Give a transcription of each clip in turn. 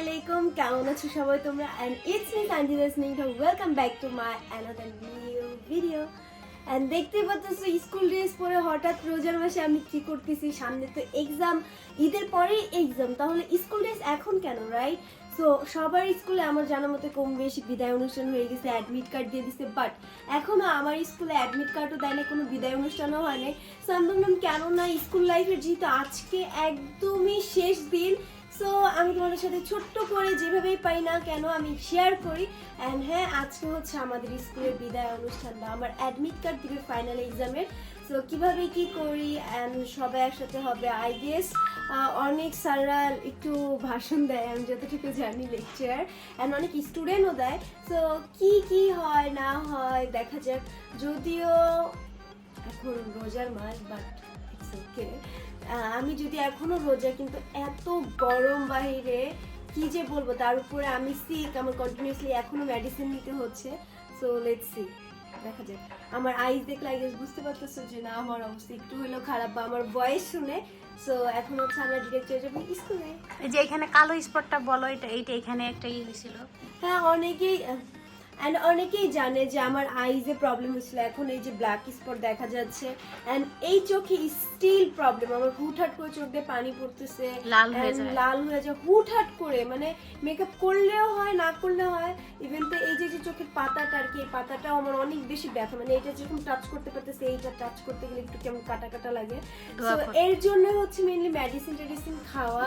আলাইকুম, কেমন আছো সবাই তোমরা? And it's me Sanji listening to welcome back to my another new video and দেখতেই পাচ্ছ স্কুল ড্রেস পরে হঠাৎ রোজার মাসে আমি কি করতেছি? সামনে তো এক্সাম ঈদের পরেই এক্সাম তাহলে স্কুল ড্রেস এখন কেন রাইট সো সবার স্কুলে আমার জানা মতে কম বেশি বিদায় অনুষ্ঠান হয়ে গেছে অ্যাডমিট কার্ড দিয়ে দিছে বাট এখনও আমার স্কুলে অ্যাডমিট কার্ডও দেয় না কোনো বিদায় অনুষ্ঠানও হয় নাই। সো আমি ভাবলাম কেন না স্কুল লাইফের যেহেতু আজকে একদমই শেষ দিন সো আমি তোমাদের সাথে ছোট্ট করে যেভাবেই পাই না কেন আমি শেয়ার করি। অ্যান্ড হ্যাঁ আজকে হচ্ছে আমাদের স্কুলের বিদায় অনুষ্ঠান বা আমার অ্যাডমিট কার্ড দিবে ফাইনাল এক্সামের সো কীভাবে কি করি অ্যান্ড সবাই একসাথে হবে আই গেস অনেক স্যাররা একটু ভাষণ দেয়, আমি যতটুকু জানি লেকচার অ্যান্ড অনেক স্টুডেন্টও দেয়। সো কি কি হয়, না হয়, দেখা যাক। যদিও এখন রোজার মাস বাট ওকে আমি যদি এখনও রোজা কিন্তু এত গরম বাইরে কি যে বলব? তার উপরে আমি সিক আমার কন্টিনিউসলি এখনও মেডিসিন নিতে হচ্ছে। সো লেটস সি দেখা যাক। আমার আইস দেখলে আই গেস বুঝতে পারতেছো যে না আমার অবস্থা একটু হলেও খারাপ বা আমার বয়স শুনে। সো এখন হচ্ছে আমরা ডিরেক্ট চলে যাব স্কুলে যে এখানে কালো স্পটটা বলো এটা এইটা এখানে একটা ইয়ে ছিল। হ্যাঁ অনেকেই অ্যান্ড অনেকেই জানে যে আমার আইজে প্রবলেম হয়েছিল। এখন এই যে ব্ল্যাক স্পট দেখা যাচ্ছে। অ্যান্ড এই চোখে স্টিল প্রবলেম আমার হুটহাট করে চোখ দিয়ে পানি পড়তেছে। লাল হয়ে যায়। লাল হয়ে যায়। হুটহাট করে মানে মেকআপ করলেও হয় না করলেও হয়। ইভেন তো এই যে যে চোখের পাতাটা আর কি এই পাতাটাও আমার অনেক বেশি ব্যথা। মানে এটা যেরকম টাচ করতে পারতেছে এইটা টাচ করতে গেলে একটু কেমন কাটা কাটা লাগে। করো। এর জন্য হচ্ছে মেনলি মেডিসিন টেডিসিন খাওয়া।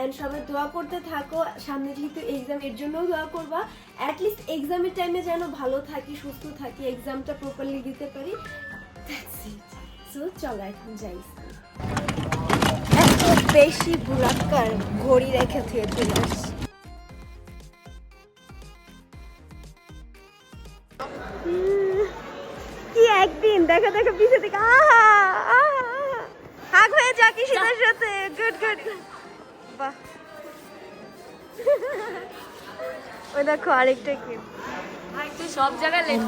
এন্ড সবাই দোয়া করতে থাকো। সামনে যেহেতু এক্সাম এর জন্যও দোয়া করবা। অ্যাটলিস্ট এক্সামের টাইমে যেন ভালো থাকি সুস্থ থাকি এক্সামটা প্রপারলি দিতে পারি সো চলো এখন যাই এত বেশি ভুলাক্কার ঘড়ি রেখে থুয়ে চলে আসছি কি একদিন? দেখা দেখা পিছে থেকে আহা। হাগ হয়ে যা কি সেটার সাথে। Good good. বাহ। ওই দেখো আরেকটা কি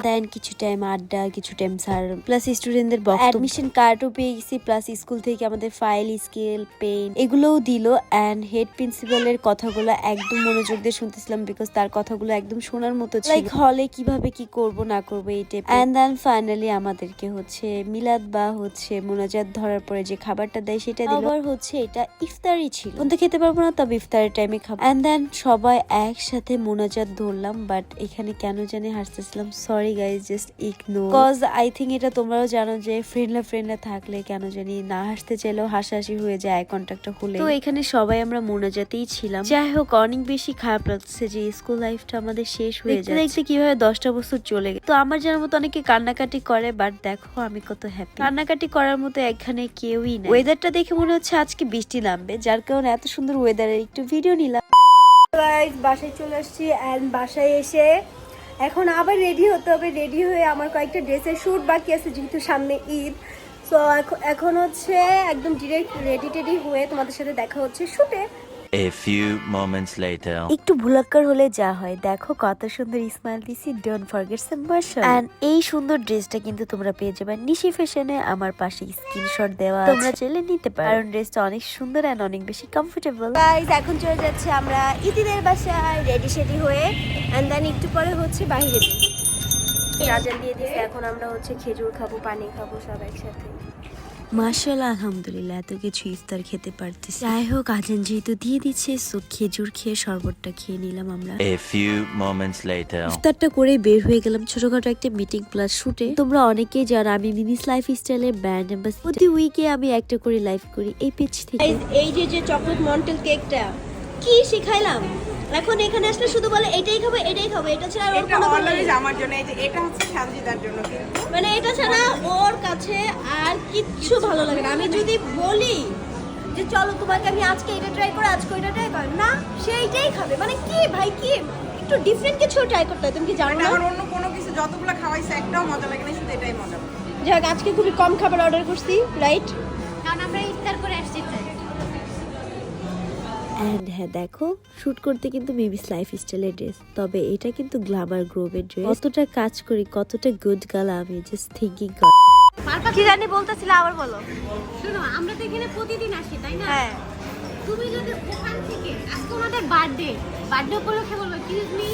দেন কিছু টাইম আড্ডা কিছু টাইম স্যার প্লাস স্টুডেন্টদের অ্যাডমিশন কার্ডও পেয়ে গেছি প্লাস স্কুল থেকে আমাদের ফাইল স্কেল পেন এগুলোও দিল। অ্যান্ড হেড প্রিন্সিপালের কথাগুলো একদম মনোযোগ দিয়ে শুনতেছিলাম বিকজ তার কথাগুলো একদম শোনার মতো ছিল। লাইক হলে কীভাবে কি করব না করব এই টাইপ অ্যান্ড দেন ফাইনালি আমাদেরকে হচ্ছে মিলাদ বা হচ্ছে মোনাজাত ধরার পরে যে খাবারটা দেয় সেটা দিল। আবার হচ্ছে এটা ইফতারি ছিল। খেতে পারব না তবে ইফতারের টাইমে খাব। অ্যান্ড দেন সবাই একসাথে মোনাজাত ধরলাম বাট এখানে কেন জানি হাসতেছিলাম। Sorry guys just ignore cause I think এটা তোমরাও জানো যে ফ্রেন্ডলা ফ্রেন্ডলা থাকলে কেন জানি না হাসতে চাইলেও হাসাহাসি হয়ে যায় আই কন্ট্যাক্টটা হলে তো এখানে সবাই আমরা মোনাজাতেই ছিলাম। যাই হোক অনেক বেশি খারাপ লাগছে যে স্কুল লাইফটা আমাদের শেষ হয়ে যায় দেখতে কীভাবে দশটা বছর চলে গেছে তো আমার জানার মতো অনেকে কান্নাকাটি করে বাট দেখো আমি কত হ্যাপি কান্নাকাটি করার মতো এখানে কেউই না ওয়েদারটা দেখে মনে হচ্ছে আজকে বৃষ্টি নামবে যার কারণে এত সুন্দর ওয়েদারের একটু ভিডিও নিলাম। গাইজ বাসায় চলে আসছি অ্যান্ড বাসায় এসে এখন আবার রেডি হতে হবে রেডি হয়ে আমার কয়েকটা ড্রেসের শ্যুট বাকি আছে যেহেতু সামনে ঈদ। সো এখন হচ্ছে একদম ডিরেক্ট রেডি টেডি হয়ে তোমাদের সাথে দেখা হচ্ছে শুটে A few moments later. একটু ভুলাক্কার হলে যা হয়। দেখো কত সুন্দর স্মাইল দিছি। ডোন্ট ফরগেট সাবমার্শন এন্ড এই সুন্দর ড্রেসটা কিন্তু তোমরা পেয়ে যাবে নিশি ফ্যাশনে। আমার পাশে স্ক্রিনশট দেওয়া তোমরা চাইলে নিতে পারো। কারণ ড্রেসটা অনেক সুন্দর এন্ড অনেক বেশি কমফোর্টেবল গাইজ এখন চলে যাচ্ছে আমরা ইদিদের বাসায় রেডি সেডি হয়ে। এন্ড দেন একটু পরে হচ্ছে বাইরে। রাজান দিয়ে দিছে এখন আমরা হচ্ছে খেজুর খাব পানি খাব সব একসাথে। মাশাআল্লাহ আলহামদুলিল্লাহ এত কিছু ইফতার খেতে পারতেছি। যাই হোক আজান যেহেতু দিয়ে দিচ্ছে সো খেজুর খেয়ে শরবতটা খেয়ে নিলাম আমরা। A few moments later. ইফতারটা করে বের হয়ে গেলাম ছোটখাটো একটা মিটিং প্লাস শুটে তোমরা অনেকেই জানো আমি মিনিস লাইফ স্টাইলের ব্র্যান্ড অ্যাম্বাসিডর প্রতি উইকে আমি একটা করে লাইভ করি এই পেজ থেকে। এই যে যে চকলেট মন্টেল কেকটা কি শিখাইলাম? এখন এখানে আসলে শুধু বলে এটাই খাব এটাই খাব। এটা ছাড়া ওর এটা কোনো অলওয়েজ আমার জন্য এই যে এটা হচ্ছে সানজিদার জন্য কিন্তু। মানে এটা ছাড়া ওর কাছে আর কিচ্ছু ভালো লাগে না। আমি যদি বলি যে চলো তোমাকে আমি আজকে এটা ট্রাই করে আজকে ওইটা ট্রাই কর না সেইটাই খাবে। মানে কি ভাই কি? একটু ডিফারেন্ট কিছু ট্রাই করতে হয় তুমি কি জানো না? আমার অন্য কোনো কিছু যতগুলো খাওয়াইছে একটাও মজা লাগে না শুধু এটাই মজা। যাক আজকে খুবই কম খাবার অর্ডার করছি রাইট অ্যান্ড হ্যাঁ দেখো শুট করতে কিন্তু মিমিস লাইফ স্টাইলের ড্রেস তবে এটা কিন্তু গ্লামার গ্রোভের ড্রেস কতটা কাজ করি কতটা গুড গাল আমি জাস্ট থিঙ্কিং কি জানি বলতেছিল আবার বলো। শোনো আমরা তো এখানে প্রতিদিন আসি তাই না? হ্যাঁ। তুমি যদি ওখান থেকে আজকে ওনাদের বার্থডে বার্থডে উপলক্ষে বলব এক্সকিউজ মি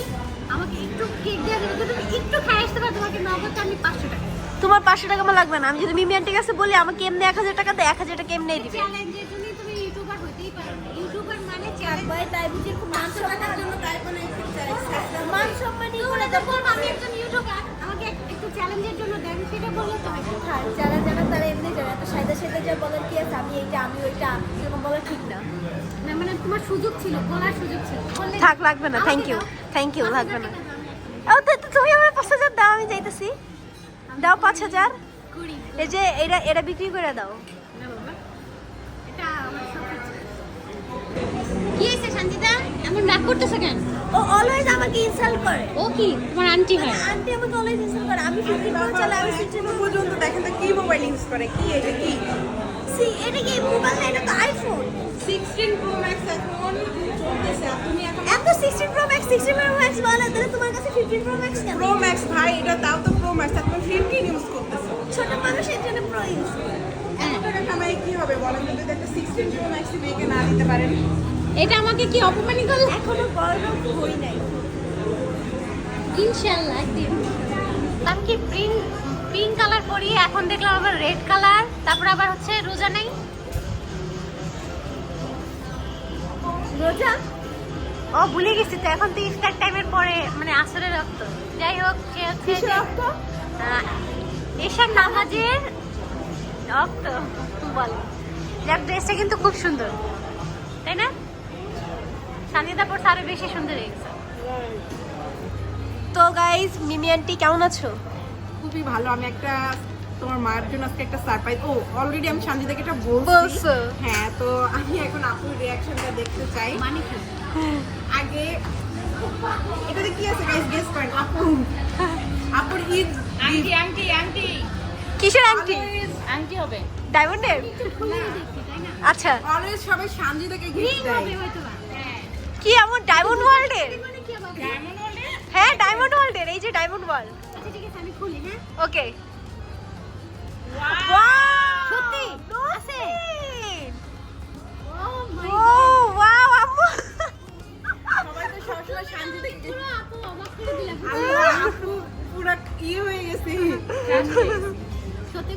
আমাকে একটু কেক দিয়ে দেবে যদি তুমি একটু খাই আসতে পারো তোমাকে নগদ আমি পাঁচশো টাকা তোমার পাঁচশো টাকা আমার লাগবে না। আমি যদি মিমি আন্টির কাছে বলি আমাকে এমনি এক হাজার টাকা দেয় এক হাজার টাকা এমনি দিবে। চ্যালেঞ্জ তাই বুঝি মান সম্মানের জন্য তাই কোনো মান সম্মানই করে তো বলব আমি একজন ইউটিউবার আমাকে একটু চ্যালেঞ্জের জন্য দেন সেটা বললে তো হয়। যারা যারা তারা এমনি যারা এত সাইদা সাইদা যা বলার কি আছে আমি এইটা আমি ওইটা এরকম বলা ঠিক না। না মানে তোমার সুযোগ ছিল বলার সুযোগ ছিল। থাক লাগবে না থ্যাংক ইউ থ্যাংক ইউ লাগবে না। ও তো তো তুমি আমার পাঁচ হাজার দাও আমি যাইতেছি। দাও পাঁচ হাজার। এই যে এটা এটা বিক্রি করে দাও। কি এমন রাগ করতেছে কেন? ও অলওয়েজ আমাকে ইনসাল্ট করে। ও কি? তোমার আন্টি হয়? আন্টি আমাকে অলওয়েজ ইনসাল্ট করে। আমি ফিফটি করে চালাই আমি সিক্সটি এখনও পর্যন্ত দেখেন তো কি মোবাইল ইউজ করে কি এটা কি? সি এটা কি মোবাইল না এটা তো আইফোন সিক্সটিন প্রো ম্যাক্স এখন চলতেছে তুমি এখন এত pro max sixteen pro max বলে তাহলে তোমার কাছে ফিফটিন প্রো ম্যাক্স কেন? প্রো ম্যাক্স ভাই এটা তাও তো প্রো ম্যাক্স তুমি ফিফটিন ইউজ করতেছো। ছোট মানুষের জন্য প্রো ইউজ এত টাকা কি হবে বলেন তো একটা সিক্সটিন প্রো ম্যাক্স মেয়েকে না দিতে পারেন? এটা আমাকে কি অপমানি করল? এখনও বড় হই নাই। ইনশাআল্লাহ একদিন। আমি কি পিঙ্ক পিঙ্ক কালার পরি? এখন দেখলাম আবার রেড কালার তারপর আবার হচ্ছে রোজা নেই। রোজা? ও ভুলে গেছি তো। এখন তো ইফতার টাইমের পরে মানে আসরের রক্ত। যাই হোক সে হচ্ছে রক্ত? এশার নামাজের রক্ত। বলে। যাক ড্রেসটা কিন্তু খুব সুন্দর। সানিদা পর আরও বেশি সুন্দর হয়ে গেছে তো গাইস মিমি আন্টি কেমন আছো? খুবই ভালো। আমি একটা তোমার মায়ের জন্য আজকে একটা সারপ্রাইজ ও অলরেডি আমি শান্তিদাকে এটা বলছি। হ্যাঁ তো আমি এখন আপুর রিয়াকশনটা দেখতে চাই। মানে কি আগে এটাতে কি আছে গাইস গেস করেন আপু। আপুর ঈদ আন্টি আন্টি আন্টি কিসের আন্টি আন্টি হবে। ডায়মন্ডের আচ্ছা। অলওয়েজ সবাই শান্তিদাকে গিফট দেয়। হবে হয়তো বা। কি এমন ডায়মন্ড ওয়ার্ল্ডের হ্যাঁ ডায়মন্ড ওয়ার্ল্ডের এই যে ডায়মন্ড ওয়ার্ল্ড আমি ওকে সত্যি? আছে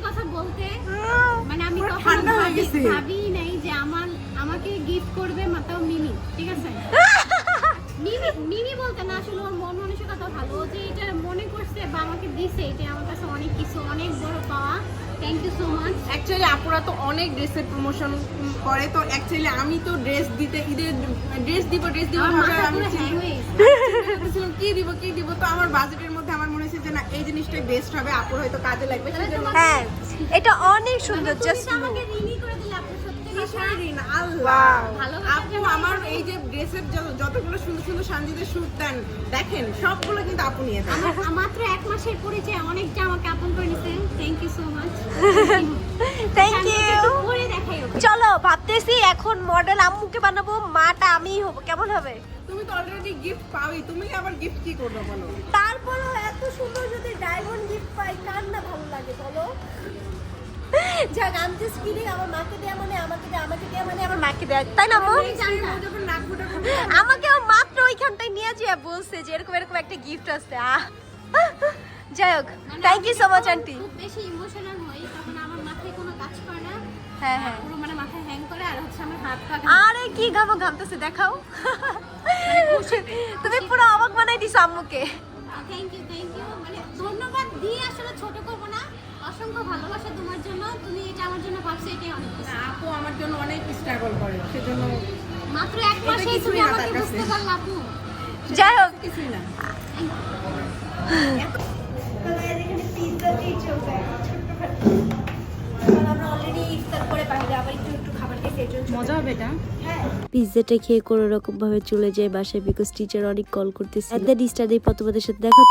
কথা বলতে মানে আমি ঠান্ডা হয়ে ভাবি- আমাকে গিফট করবে মাতাও মিমি ঠিক আছে? মিমি মিমি বলতে না আসলে ওর মন মানসিকতা ভালো। যে এটা মনে করছে বা আমাকে দিছে এটা আমার কাছে অনেক কিছু অনেক বড় পাওয়া। Thank you so much actually আপুরা তো অনেক ড্রেসের প্রমোশন করে তো অ্যাকচুয়ালি আমি তো ড্রেস দিতে ঈদের ড্রেস দিব ড্রেস দিব আমি কি দিব কি দিব? তো আমার বাজেটের মধ্যে আমার মনে হয়েছে যে না এই জিনিসটাই বেস্ট হবে আপুর হয়তো কাজে লাগবে হ্যাঁ এটা অনেক সুন্দর জাস্ট আমাকে রিনি করে দিলে আপু। সত্যি কথা কিশোরীন, আল্লাহ আপু আমার এই যে ড্রেসের যতগুলো সুন্দর সুন্দর শান্তিতে শুট দেন দেখেন সবগুলো কিন্তু আপু নিয়ে দেন মাত্র এক মাসের পরিচয় করে thank you so much thank you চলো ভাবতেছি এখন মডেল আম্মুকে বানাবো মাটা আমিই হব। কেমন হবে? তুমি তো অলরেডি গিফট পাওই তুমি আবার গিফট কি করবে বলো? তারপরও এত সুন্দর যদি ডায়মন্ড গিফট পাই কার না ভালো লাগে বলো? যাক আমি জাস্ট কিডিং আমার মাকে দেয়া মানে আমাকে দেয়া আমাকে দেয়া মানে আমার মাকে দেয়া। তাই না মো ও যখন নাক ফুটা করবে, আমাকে ও মাত্র ওইখানটায় নিয়ে যেয়ে বলছে যে এরকম এরকম একটা গিফট আছে। আহ। যাই হোক মানে thank you so much aunty খুব বেশি ইমোশনাল হই তখন আমার মাথায় কোনো কাজ করে না। হ্যাঁ হ্যাঁ। পুরো মানে মাথায় হ্যাং করে আর হচ্ছে আমার হাত পা আরে কি ঘামো ঘামতেছে দেখাও। তুমি পুরো অবাক বানাই দিছো আম্মুকে। থ্যাংক ইউ থ্যাংক ইউ মানে ধন্যবাদ দিয়ে আসলে ছোট করব না। অসংখ্য ভালোবাসা তোমার জন্য। তুমি এটা আমার জন্য ভাবছ এটাই অনেক আপু আমার জন্য অনেক স্ট্রাগল করে সেজন্য মাত্র এক মাসেই তুমি আমাকে বুঝতে পারলা আপু। যাই হোক। কিছুই না। মজা হবে এটা? পিৎজাটা খেয়ে কোনো রকম ভাবে চলে যায় বাসায় বিকজ টিচার অনেক কল করতেছে তোমাদের সাথে দেখা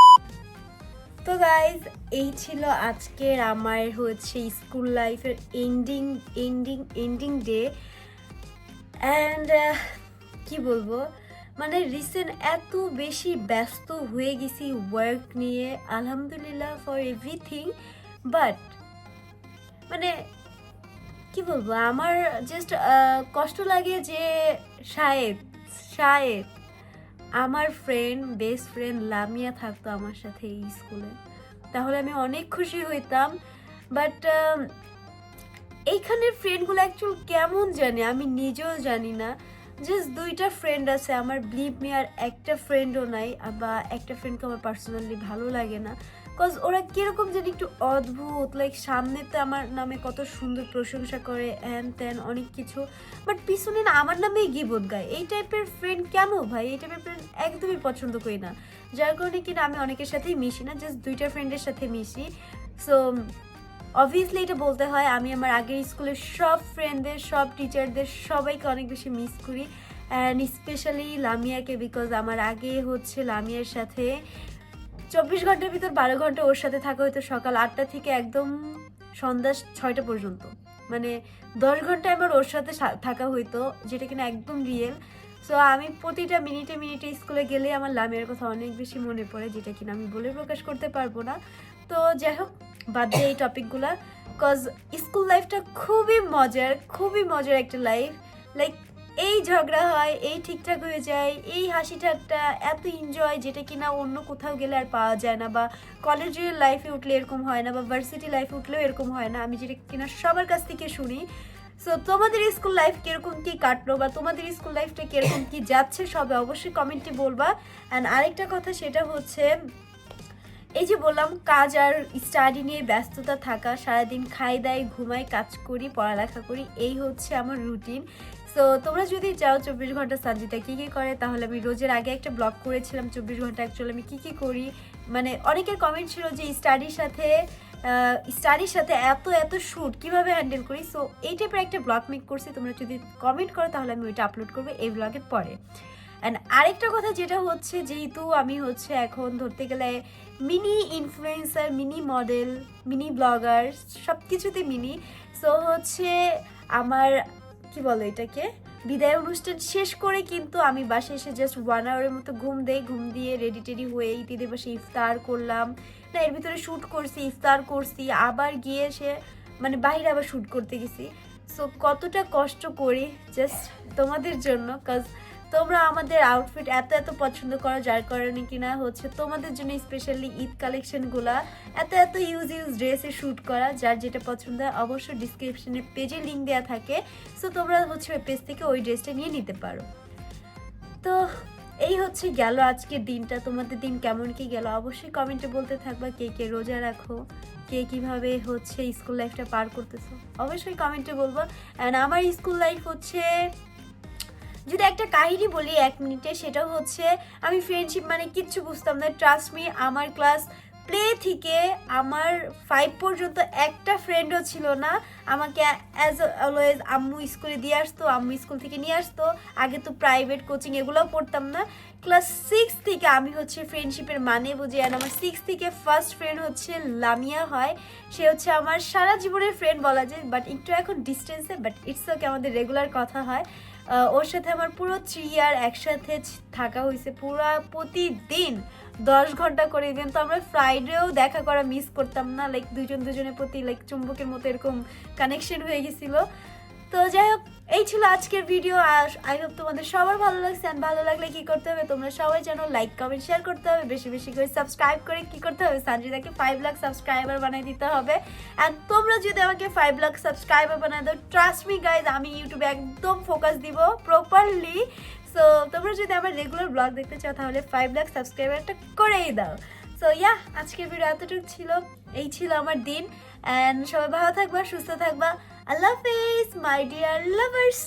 তো গাইজ এই ছিল আজকের আমার হচ্ছে স্কুল লাইফের ending ending ending day and কি বলব? মানে রিসেন্ট এত বেশি ব্যস্ত হয়ে গেছি ওয়ার্ক নিয়ে, আলহামদুলিল্লাহ ফর এভরিথিং বাট মানে কি বলব? আমার জাস্ট কষ্ট লাগে যে শায়েদ শায়েদ। আমার ফ্রেন্ড বেস্ট ফ্রেন্ড লামিয়া থাকতো আমার সাথে এই স্কুলে তাহলে আমি অনেক খুশি হইতাম। বাট এইখানের ফ্রেন্ডগুলো অ্যাকচুয়াল কেমন জানে? আমি নিজেও জানি না। জাস্ট দুইটা ফ্রেন্ড আছে, আমার ব্লিপ মি আর একটা ফ্রেন্ডও নাই, বা একটা ফ্রেন্ডকে আমার পার্সোনালি ভালো লাগে না। কজ ওরা কীরকম যেন একটু অদ্ভুত লাইক সামনেতে আমার নামে কত সুন্দর প্রশংসা করে হ্যান ত্যান অনেক কিছু। বাট পিছনে না আমার নামেই গিবোধ গায়। এই টাইপের ফ্রেন্ড কেন ভাই? এই টাইপের ফ্রেন্ড একদমই পছন্দ করি না। যার কারণে কিনা আমি অনেকের সাথেই মিশি না জাস্ট দুইটা ফ্রেন্ডের সাথে মিশি। সো অবভিয়াসলি এটা বলতে হয়, আমি আমার আগের স্কুলের সব ফ্রেন্ডদের সব টিচারদের সবাইকে অনেক বেশি মিস করি। অ্যান্ড স্পেশালি লামিয়াকে বিকজ আমার আগে হচ্ছে লামিয়ার সাথে চব্বিশ ঘণ্টার ভিতর বারো ঘণ্টা ওর সাথে থাকা হয়তো সকাল আটটা থেকে একদম সন্ধ্যা ছয়টা পর্যন্ত। মানে দশ ঘণ্টা আমার ওর সাথে থাকা হইতো, যেটা কিনা একদম রিয়েল সো আমি প্রতিটা মিনিটে মিনিটে স্কুলে গেলে আমার লামিয়ার কথা অনেক বেশি মনে পড়ে, যেটা কিনা আমি বলে প্রকাশ করতে পারব না। তো যাই হোক, বাদ দিয়ে এই টপিকগুলা কজ স্কুল লাইফটা খুবই মজার খুবই মজার একটা লাইফ লাইক এই ঝগড়া হয়, এই ঠিকঠাক হয়ে যায়, এই হাসি ঠাট্টা এত এনজয় যেটা কিনা অন্য কোথাও গেলে আর পাওয়া যায় না বা কলেজের লাইফে উঠলে এরকম হয় না বা ভার্সিটি লাইফে উঠলেও এরকম হয় না। আমি যেটা কিনা সবার কাছ থেকে শুনি। সো তোমাদের স্কুল লাইফ কীরকম, কি কাটলো বা তোমাদের স্কুল লাইফটা কীরকম, কি যাচ্ছে সবে অবশ্যই কমেন্টে বলবা। অ্যান্ড আরেকটা কথা সেটা হচ্ছে এই যে বললাম, কাজ আর স্টাডি নিয়ে ব্যস্ততা থাকা, সারাদিন খাই দাই ঘুমাই, কাজ করি, পড়ালেখা করি, এই হচ্ছে আমার রুটিন সো তোমরা যদি চাও চব্বিশ ঘণ্টা সানজিতা কী কী করে, তাহলে আমি রোজের আগে একটা ব্লগ করেছিলাম, চব্বিশ ঘণ্টা অ্যাকচুয়ালি আমি কী কী করি। মানে অনেকের কমেন্ট ছিল যে স্টাডির সাথে স্টাডির সাথে এত এত শ্যুট কীভাবে হ্যান্ডেল করি? সো এই টাইপের একটা ব্লগ মেক করছি, তোমরা যদি কমেন্ট করো, তাহলে আমি ওইটা আপলোড করব এই ব্লগের পরে। অ্যান্ড আরেকটা কথা যেটা হচ্ছে, যেহেতু আমি হচ্ছে এখন ধরতে গেলে mini influencer mini model mini blogger সব কিছুতে মিনি সো হচ্ছে আমার, কি বলো এটাকে, বিদায় অনুষ্ঠান শেষ করে কিন্তু আমি বাসায় এসে জাস্ট ওয়ান আওয়ারের মতো ঘুম দেই, ঘুম দিয়ে রেডি টেডি হয়ে ঈদের বসে ইফতার করলাম। না, এর ভিতরে শ্যুট করছি, ইফতার করছি, আবার গিয়ে সে মানে বাইরে আবার শ্যুট করতে গেছি। সো কতটা কষ্ট করি জাস্ট তোমাদের জন্য কাজ তোমরা আমাদের আউটফিট এত এত পছন্দ করো, যার কারণে কিনা হচ্ছে তোমাদের জন্য স্পেশালি ঈদ কালেকশনগুলা এত এত ইউজ ইউজ ড্রেসে শ্যুট করা, যার যেটা পছন্দ হয় অবশ্যই ডিসক্রিপশনে পেজে লিঙ্ক দেওয়া থাকে। সো তোমরা হচ্ছে ওই পেজ থেকে ওই ড্রেসটা নিয়ে নিতে পারো। তো, এই হচ্ছে গেল আজকের দিনটা। তোমাদের দিন কেমন কি গেল? অবশ্যই কমেন্টে বলতে থাকবা কে কে রোজা রাখো, কে কীভাবে হচ্ছে স্কুল লাইফটা পার করতেছো। অবশ্যই কমেন্টে বলব। অ্যান্ড আমার স্কুল লাইফ হচ্ছে যদি একটা কাহিনী বলি এক মিনিটে, সেটা হচ্ছে আমি ফ্রেন্ডশিপ মানে কিচ্ছু বুঝতাম না। ট্রাস্ট মি আমার ক্লাস প্লে থেকে আমার ফাইভ পর্যন্ত একটা ফ্রেন্ডও ছিল না। আমাকে অ্যাজ অলওয়েজ আম্মু স্কুলে দিয়ে আসতো, আম্মু স্কুল থেকে নিয়ে আসতো। আগে তো প্রাইভেট কোচিং এগুলোও পড়তাম না। ক্লাস সিক্স থেকে আমি হচ্ছে ফ্রেন্ডশিপের মানে বুঝি। আর আমার সিক্স থেকে ফার্স্ট ফ্রেন্ড হচ্ছে লামিয়া হয়। সে হচ্ছে আমার সারা জীবনের ফ্রেন্ড বলা যায় বাট একটু এখন ডিস্টেন্সে বাট ইটস ওকে আমাদের রেগুলার কথা হয়। ওর সাথে আমার পুরো থ্রি ইয়ার একসাথে থাকা হয়েছে পুরো প্রতিদিন, দশ ঘণ্টা করে দিন তো আমরা ফ্রাইডেও দেখা করা মিস করতাম না লাইক দুজন দুজনের প্রতি লাইক চুম্বকের মতো এরকম কানেকশন হয়ে গেছিল। তো যাই হোক, এই ছিল আজকের ভিডিও আর আই হোপ তোমাদের সবার ভালো লাগছে আর ভালো লাগলে কি করতে হবে, তোমরা সবাই জানো লাইক কমেন্ট শেয়ার করতে হবে, বেশি বেশি করে সাবস্ক্রাইব করে কি করতে হবে সঞ্জিতাকে ফাইভ লাখ সাবস্ক্রাইবার বানিয়ে দিতে হবে। অ্যান্ড তোমরা যদি আমাকে ফাইভ লাখ সাবস্ক্রাইবার বানায় দাও ট্রাস্ট মি গাইজ আমি ইউটিউবে একদম ফোকাস দিব প্রপারলি সো তোমরা যদি আমার রেগুলার ব্লগ দেখতে চাও, তাহলে ফাইভ লাখ সাবস্ক্রাইবারটা করেই দাও। সো ইয়া আজকের ভিডিও এতটুকু ছিল, এই ছিল আমার দিন অ্যান্ড সবাই ভালো থাকবা, সুস্থ থাকবা। আল্লাহ হাফিজ মাই ডিয়ার লাভার্স